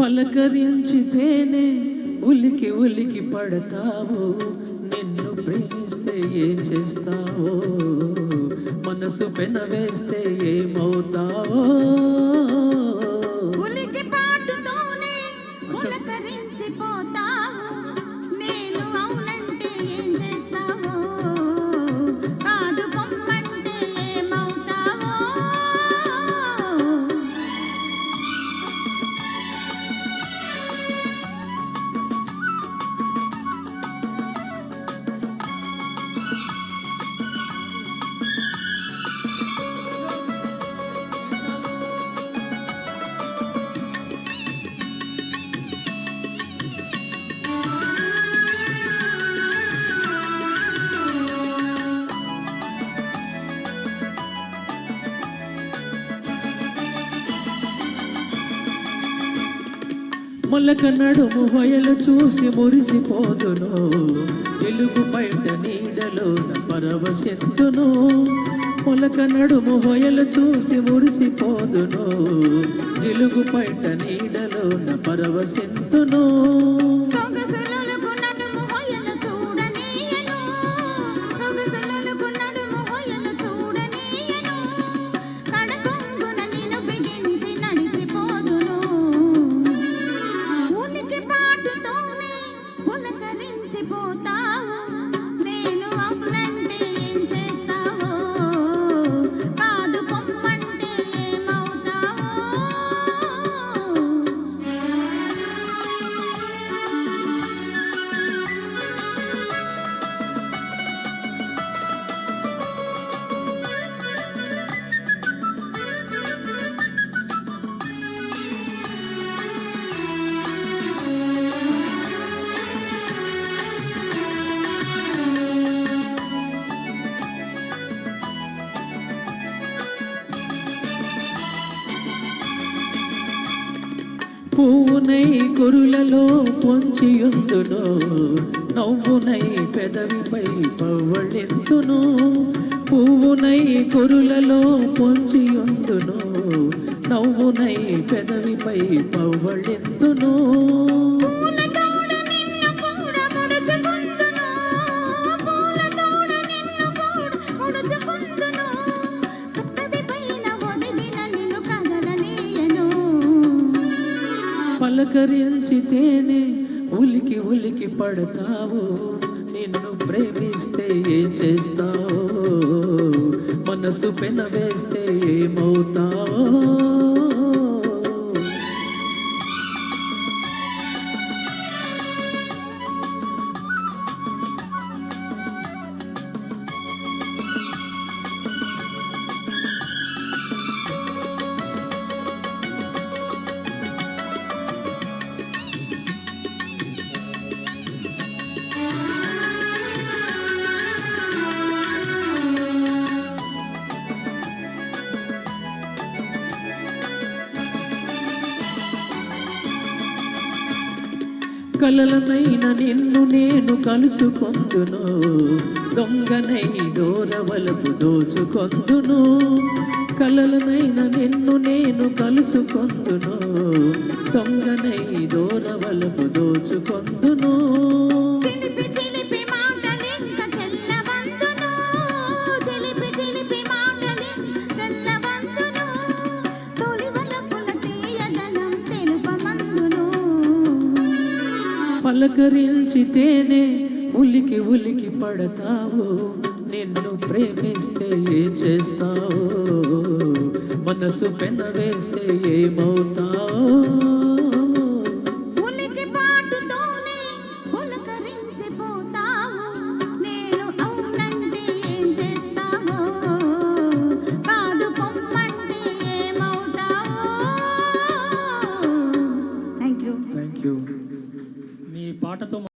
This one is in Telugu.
పలకరించితేనే ఉలికి ఉలికి పడతావు. నిన్ను ప్రేమిస్తే ఏం చేస్తావో? మనసు పెనవేస్తే ఏమవుతావో? ఉలికి పాటుతోనే పలకరించిపోతావు. మొలక నడుము వయలు చూసి మురిసిపోదును. ఎలుగు బయట నీడలోన పరవశెత్తును మొలక నడుము హొయలు చూసి మురిసిపోదును. ఎలుగు పైట నీడలోన పరవశెత్తును పులకరించిపోతావు నవ్వునై కొరులలో పొంచియుందును. నవ్వునై పెదవిపై పవ్వళెత్తును పువ్వునై కొరులలో పొంచియుందును. నవ్వునై పెదవిపై పవ్వళెత్తును పలకరించితేనే ఉలికి ఉలికి పడతావు. నిన్ను ప్రేమిస్తే ఏం చేస్తావు? మనసు పెనవేస్తే ఏమవుతావో? కలలనైన నిన్ను నేను కలుసుకొందును. దొంగనై దూరవలపు దోచుకొందును. కలలనైన నిన్ను నేను కలుసుకొందును. దొంగనై దూరవలపు దోచుకొందును. పలకరించితేనే ఉలికి ఉలికి పడతావు. నిన్ను ప్రేమిస్తే ఏం చేస్తావు? మనసు పెనవేస్తే ఏమవుతావు?